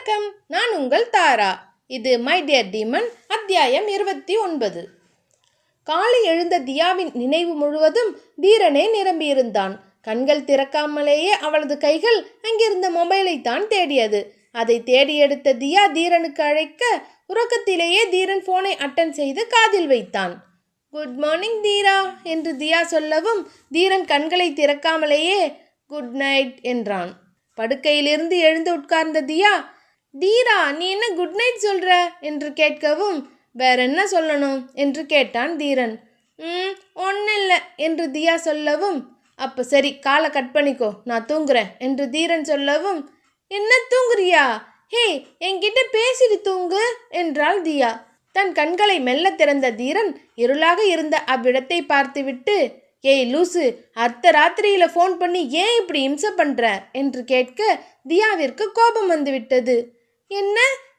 வணக்கம். நான் உங்கள் தாரா. இது மை டியர் டீமன் அத்தியாயம் இருபத்தி ஒன்பது. காலை எழுந்த தியாவின் நினைவு முழுவதும் தீரனே நிரம்பியிருந்தான். கண்கள் திறக்காமலேயே அவளது கைகள் அங்கிருந்த மொபைலை தான் தேடியது. அதை தேடி எடுத்த தியா தீரனுக்கு அழைக்க உறக்கத்திலேயே தீரன் போனை அட்டன் செய்து காதில் வைத்தான். குட் மார்னிங் தீரா என்று தியா சொல்லவும் தீரன் கண்களை திறக்காமலேயே குட் நைட் என்றான். படுக்கையிலிருந்து எழுந்து உட்கார்ந்த தியா தீரா நீ என்ன குட் நைட் சொல்கிற என்று கேட்கவும் வேற என்ன சொல்லணும்? என்று கேட்டான் தீரன். ம் ஒன்றும் இல்லை என்று தியா சொல்லவும் அப்போ சரி காலை கட் பண்ணிக்கோ நான் தூங்குறேன் என்று தீரன் சொல்லவும் என்ன தூங்குறியா? ஹே என்கிட்ட பேசிட்டு தூங்கு என்றாள் தியா. தன் கண்களை மெல்ல திறந்த தீரன் இருளாக இருந்த அவ்விடத்தை பார்த்துவிட்டு ஏய் லூசு அர்த்த ராத்திரியில் ஃபோன் பண்ணி ஏன் இப்படி இம்சை பண்ணுற என்று கேட்க தியாவிற்கு கோபம் வந்து விட்டது என்ன?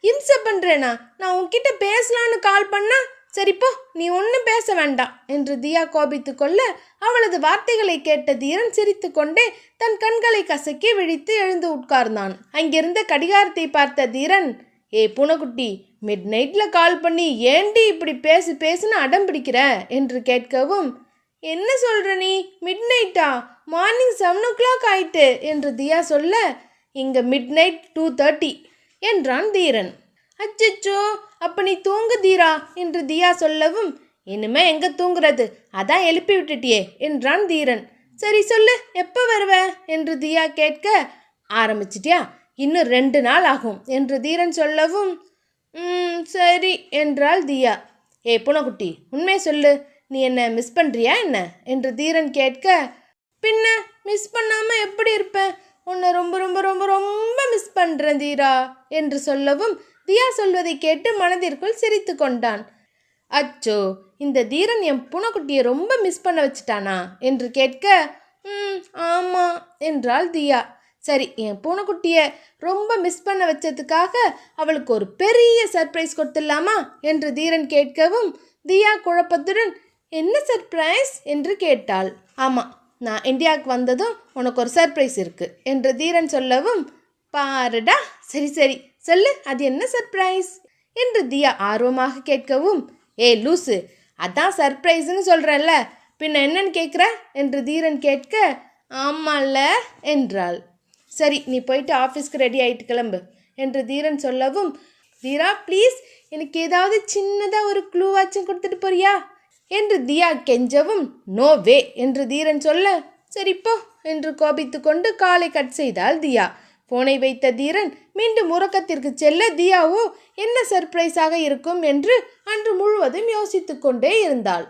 இம்சை பண்ணுறேனா நான் உன்கிட்ட பேசலான்னு கால் பண்ணா? சரிப்போ நீ ஒன்றும் பேச வேண்டாம் என்று தியா கோபித்து கொள்ள அவளது வார்த்தைகளை கேட்ட தீரன் சிரித்து கொண்டே தன் கண்களை கசக்கி விழித்து எழுந்து உட்கார்ந்தான். அங்கிருந்த கடிகாரத்தை பார்த்த தீரன் ஏ பூனைக்குட்டி மிட் நைட்டில் கால் பண்ணி ஏண்டி இப்படி பேசி பேசுன்னு அடம் பிடிக்கிற? என்று கேட்கவும் என்ன சொல்கிற நீ? மிட் நைட்டா மார்னிங் செவன் ஓ கிளாக் ஆயிட்டு என்று தியா சொல்ல இங்கே மிட் நைட் டூ தேர்ட்டி என்றான் தீரன். அச்சச்சோ அப்ப நீ தூங்கு தீரா என்று தியா சொல்லவும் இனிமே எங்க தூங்குறது? அதான் எழுப்பி விட்டுட்டியே என்றான் தீரன். சரி சொல்லு எப்போ வருவ? என்று தியா கேட்க ஆரம்பிச்சிட்டியா? இன்னும் ரெண்டு நாள் ஆகும் என்று தீரன் சொல்லவும் சரி என்றாள் தியா. ஏ புனகுட்டி உண்மை சொல்லு. நீ என்ன மிஸ் பண்ணுறியா என்ன? என்று தீரன் கேட்க பின்ன மிஸ் பண்ணாமல் எப்படி இருப்பேன் உன்னை ரொம்ப ரொம்ப ரொம்ப ரொம்ப மிஸ் பண்ணுறேன் தீரா என்று சொல்லவும் தியா சொல்வதை கேட்டு மனதிற்குள் சிரித்து கொண்டான். அச்சோ இந்த தீரன் என் பூனைக்குட்டியை ரொம்ப மிஸ் பண்ண வச்சுட்டானா என்று கேட்க ம் ஆமாம் என்றாள் தியா. சரி என் பூனைக்குட்டியை ரொம்ப மிஸ் பண்ண வச்சதுக்காக அவளுக்கு ஒரு பெரிய சர்ப்ரைஸ் கொடுத்துடலாமா என்று தீரன் கேட்கவும் தியா குழப்பத்துடன் என்ன சர்ப்ரைஸ் என்று கேட்டாள். ஆமாம் நான் இந்தியாவுக்கு வந்ததும் உனக்கு ஒரு சர்ப்ரைஸ் இருக்குது என்று தீரன் சொல்லவும் பாருடா சரி சரி சொல்லு அது என்ன சர்ப்ரைஸ் என்று தியா ஆர்வமாக கேட்கவும் ஏ லூசு அதான் சர்ப்ரைஸ்னு சொல்கிறல்ல பின்ன என்னன்னு கேட்குற என்று தீரன் கேட்க ஆமால்ல என்றாள். சரி நீ போயிட்டு ஆஃபீஸ்க்கு ரெடி ஆகிட்டு கிளம்பு என்று தீரன் சொல்லவும் தீரா ப்ளீஸ் எனக்கு ஏதாவது சின்னதாக ஒரு க்ளூவாச்சும் கொடுத்துட்டு போறியா? என்று தியா கெஞ்சவும் நோ வே என்று தீரன் சொல்ல சரிப்போ என்று கோபித்து கொண்டு காலை கட் செய்தாள் தியா. போனை வைத்த தீரன் மீண்டும் உறக்கத்திற்கு செல்ல தியாவோ என்ன சர்ப்ரைஸாக இருக்கும்? என்று அன்று முழுவதும் யோசித்து கொண்டே இருந்தாள்.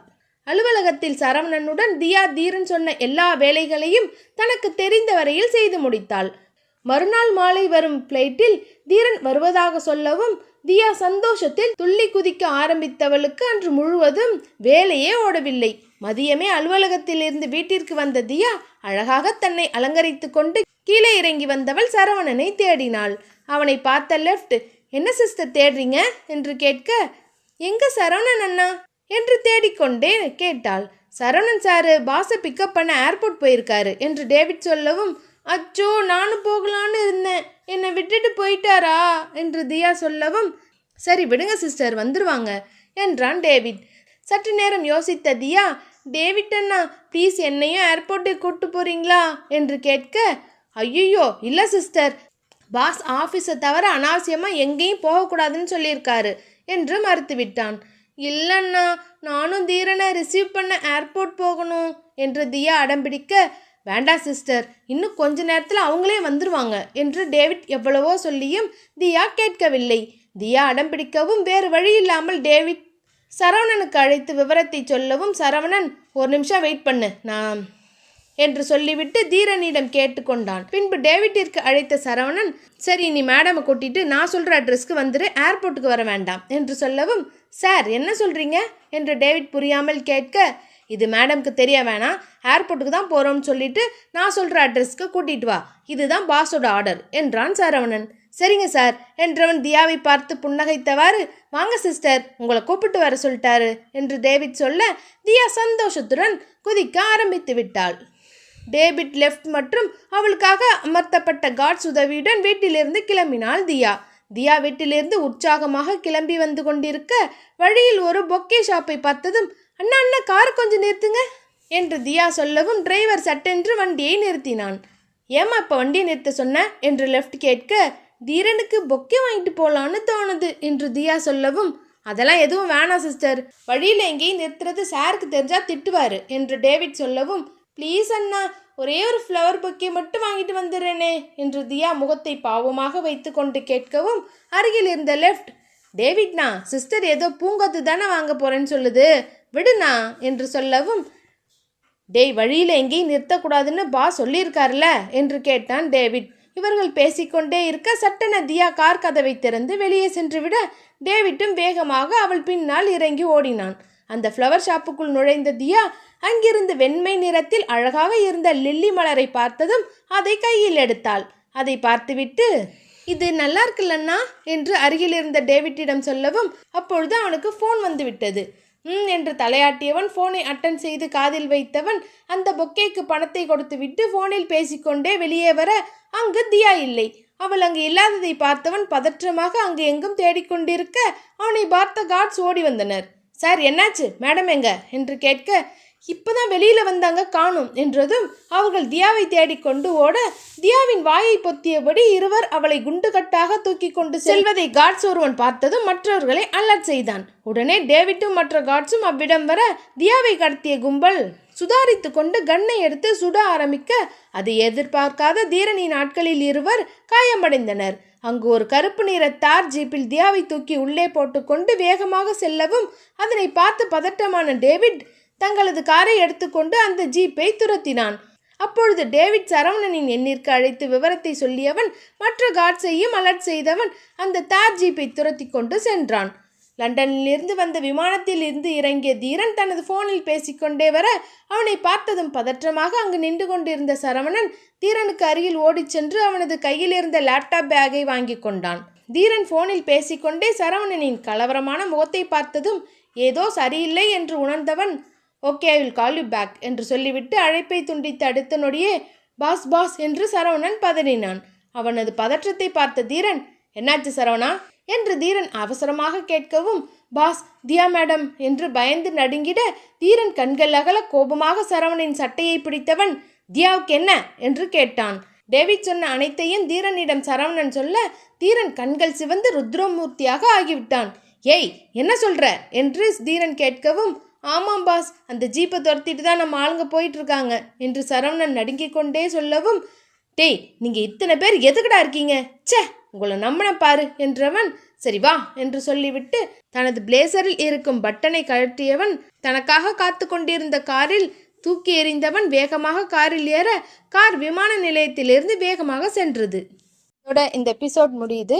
அலுவலகத்தில் சரவணனுடன் தியா தீரன் சொன்ன எல்லா வேலைகளையும் தனக்கு தெரிந்த வரையில் செய்து முடித்தாள். மறுநாள் மாலை வரும் பிளைட்டில் தீரன் வருவதாக சொல்லவும் தியா சந்தோஷத்தில் துள்ளி குதிக்க ஆரம்பித்தவளுக்கு அன்று முழுவதும் வேலையே ஓடவில்லை. மதியமே அலுவலகத்திலிருந்து வீட்டிற்கு வந்த தியா அழகாக தன்னை அலங்கரித்து கொண்டு கீழே இறங்கி வந்தவள் சரவணனை தேடினாள். அவனை பார்த்த லெஃப்ட் என்ன சிஸ்டர் தேடுறீங்க? என்று கேட்க எங்க சரவணன் அண்ணா? என்று தேடிக்கொண்டே கேட்டாள். சரவணன் சாரு பாஸை பிக்கப் பண்ண ஏர்போர்ட் போயிருக்காரு என்று டேவிட் சொல்லவும் அச்சோ நானும் போகலான்னு இருந்தேன். என்னை விட்டுட்டு போயிட்டாரா? என்று தியா சொல்லவும் சரி விடுங்க சிஸ்டர் வந்துருவாங்க என்றான் டேவிட். சற்று நேரம் யோசித்த தியா டேவிட் அண்ணா ப்ளீஸ் என்னையும் ஏர்போர்ட்டுக்கு கூட்டு போறீங்களா? என்று கேட்க ஐயோ இல்லை சிஸ்டர். பாஸ் ஆஃபீஸை தவிர அனாவசியமாக எங்கேயும் போகக்கூடாதுன்னு சொல்லியிருக்காரு என்று மறுத்துவிட்டான். இல்லைண்ணா நானும் தீரனை ரிசீவ் பண்ண ஏர்போர்ட் போகணும் என்று தியா அடம்பிடிக்க வேண்டாம் சிஸ்டர். இன்னும் கொஞ்ச நேரத்தில் அவங்களே வந்துருவாங்க என்று டேவிட் எவ்வளவோ சொல்லியும் தியா கேட்கவில்லை. தியா அடம் பிடிக்கவும் வேறு வழி இல்லாமல் டேவிட் சரவணனுக்கு அழைத்து விவரத்தை சொல்லவும் சரவணன் ஒரு நிமிஷம் வெயிட் பண்ணு நான் என்று சொல்லிவிட்டு தீரனிடம் கேட்டுக்கொண்டான். பின்பு டேவிட்டிற்கு அழைத்த சரவணன் சரி நீ மேடமை கூட்டிட்டு நான் சொல்கிற அட்ரஸ்க்கு வந்துரு ஏர்போர்ட்டுக்கு வர வேண்டாம் என்று சொல்லவும் சார் என்ன சொல்கிறீங்க என்று டேவிட் புரியாமல் கேட்க இது மேடம்க்கு தெரிய வேணாம். ஏர்போர்ட்டுக்கு தான் போகிறோம்னு சொல்லிட்டு நான் சொல்கிற அட்ரஸ்க்கு கூட்டிகிட்டு வா. இதுதான் பாஸோட ஆர்டர் என்றான் சரவணன். சரிங்க சார் என்றவன் தியாவை பார்த்து புன்னகைத்தவாறு வாங்க சிஸ்டர் உங்களை கூப்பிட்டு வர சொல்லிட்டாரு என்று டேவிட் சொல்ல தியா சந்தோஷத்துடன் குதிக்க ஆரம்பித்து விட்டாள். டேவிட் லெஃப்ட் மற்றும் அவளுக்காக அமர்த்தப்பட்ட காட்ஸ் உதவியுடன் வீட்டிலிருந்து கிளம்பினாள் தியா. தியா வீட்டிலிருந்து உற்சாகமாக கிளம்பி வந்து கொண்டிருக்க வழியில் ஒரு பொக்கே ஷாப்பை பார்த்ததும் அண்ணா அண்ணா கார் கொஞ்சம் நிறுத்துங்க என்று தியா சொல்லவும் டிரைவர் சட்டென்று வண்டியை நிறுத்தினான். ஏம்மா இப்போ வண்டியை நிறுத்த சொன்ன? என்று லெஃப்ட் கேட்க தீரனுக்கு பொக்கே வாங்கிட்டு போகலான்னு தோணுது என்று தியா சொல்லவும் அதெல்லாம் எதுவும் வேணாம் சிஸ்டர் வழியில் எங்கேயும் நிறுத்துறது சாருக்கு தெரிஞ்சா திட்டுவார் என்று டேவிட் சொல்லவும் ப்ளீஸ் அண்ணா ஒரே ஒரு ஃப்ளவர் பொக்கே மட்டும் வாங்கிட்டு வந்துடுறேனே என்று தியா முகத்தை பாவமாக வைத்துக்கொண்டு கேட்கவும் அருகில் இருந்த லெஃப்ட் டேவிட்னா சிஸ்டர் ஏதோ பூங்கொத்து தானே வாங்க போகிறேன்னு சொல்லுது. விடுண்ணா என்று சொல்லவும் டேய் வழியில் எங்கேயும் நிறுத்தக்கூடாதுன்னு பா சொல்லியிருக்கார்ல? என்று கேட்டான் டேவிட். இவர்கள் பேசிக்கொண்டே இருக்க சட்டென தியா கார் கதவை திறந்து வெளியே சென்று விட டேவிட்டும் வேகமாக அவள் பின்னால் இறங்கி ஓடினான். அந்த ஃப்ளவர் ஷாப்புக்குள் நுழைந்த தியா அங்கிருந்து வெண்மை நிறத்தில் அழகாக இருந்த லில்லி மலரை பார்த்ததும் அதை கையில் எடுத்தாள். அதை பார்த்துவிட்டு இது நல்லா இருக்குல்லண்ணா என்று அருகில் இருந்த டேவிட்டிடம் சொல்லவும் அப்பொழுது அவனுக்கு ஃபோன் வந்துவிட்டது. ம் என்று தலையாட்டியவன் ஃபோனை அட்டன் செய்து காதில் வைத்தவன் அந்த பொக்கேக்கு பணத்தை கொடுத்துவிட்டு ஃபோனில் பேசிக்கொண்டே வெளியே வர அங்கு தியா இல்லை. அவள் அங்கு இல்லாததை பார்த்தவன் பதற்றமாக அங்கு எங்கும் தேடிக்கொண்டிருக்க அவனை பார்த்த கார்ட்ஸ் ஓடி வந்தனர். சார் என்னாச்சு? மேடம் எங்க? என்று கேட்க இப்பதான் வெளியில் வந்தாங்க காணும் என்றதும் அவர்கள் தியாவை தேடிக்கொண்டு ஓட தியாவின் வாயை பொத்தியபடி இருவர் அவளை குண்டுகட்டாக தூக்கி கொண்டு செல்வதை காட்ஸ் ஒருவன் பார்த்ததும் மற்றவர்களை அலர்ட் செய்தான். உடனே டேவிட்டும் மற்ற காட்ஸும் அவ்விடம் வர தியாவை கடத்திய கும்பல் சுதாரித்து கொண்டு கன்னை எடுத்து சுட ஆரம்பிக்க அதை எதிர்பார்க்காத தீரனின் ஆட்களில் இருவர் காயமடைந்தனர். அங்கு ஒரு கருப்பு நிற தார் ஜீப்பில் தியாவை தூக்கி உள்ளே போட்டுக்கொண்டு வேகமாக செல்லவும் அதனை பார்த்து பதட்டமான டேவிட் தங்களது காரை எடுத்துக்கொண்டு அந்த ஜீப்பை துரத்தினான். அப்பொழுது டேவிட் சரவணனின் எண்ணிற்கு அழைத்து விவரத்தை சொல்லியவன் மற்ற காட்ஸையும் அலர்ட் செய்தவன் அந்த தார் ஜீப்பை துரத்தி கொண்டு சென்றான். லண்டனிலிருந்து வந்த விமானத்தில் இருந்து இறங்கிய தீரன் தனது போனில் பேசிக்கொண்டே வர அவனை பார்த்ததும் பதற்றமாக அங்கு நின்று கொண்டிருந்த சரவணன் தீரனுக்கு அருகில் ஓடிச் சென்று அவனது கையில் இருந்த லேப்டாப் பேக்கை வாங்கி கொண்டான். தீரன் போனில் பேசிக்கொண்டே சரவணனின் கலவரமான முகத்தை பார்த்ததும் ஏதோ சரியில்லை என்று உணர்ந்தவன் okay I will call you back என்று சொல்லிவிட்டு அழைப்பை துண்டித்து அடுத்த நொடியே பாஸ் பாஸ் என்று சரவணன் பதறினான். அவனது பதற்றத்தை பார்த்த தீரன் என்னாச்சு சரவணா? என்று தீரன் அவசரமாக கேட்கவும் பாஸ் தியா மேடம் என்று பயந்து நடுங்கிட தீரன் கண்கள் அகல கோபமாக சரவணின் சட்டையை பிடித்தவன் தியாவுக்கு என்ன? என்று கேட்டான். டேவிட் சொன்ன அனைத்தையும் தீரனிடம் சரவணன் சொல்ல தீரன் கண்கள் சிவந்து ருத்ரமூர்த்தியாக ஆகிவிட்டான். ஏய் என்ன சொல்ற? என்று தீரன் கேட்கவும் ஆமாம் பாஸ் அந்த ஜீப்பை துரத்திட்டு தான் நம்ம ஆளுங்க போயிட்டுருக்காங்க என்று சரவணன் நடுங்கிக் கொண்டே சொல்லவும் டேய் நீங்கள் இத்தனை பேர் எதுக்கடா இருக்கீங்க? ச்சே உங்களை நம்பின பாரு என்றவன் சரி வா என்று சொல்லிவிட்டு தனது பிளேசரில் இருக்கும் பட்டனை கழற்றியவன் தனக்காக காத்து கொண்டிருந்த காரில் தூக்கி எறிந்தவன் வேகமாக காரில் ஏற கார் விமான நிலையத்திலிருந்து வேகமாக சென்றது. இதோட இந்த எபிசோட் முடியுது.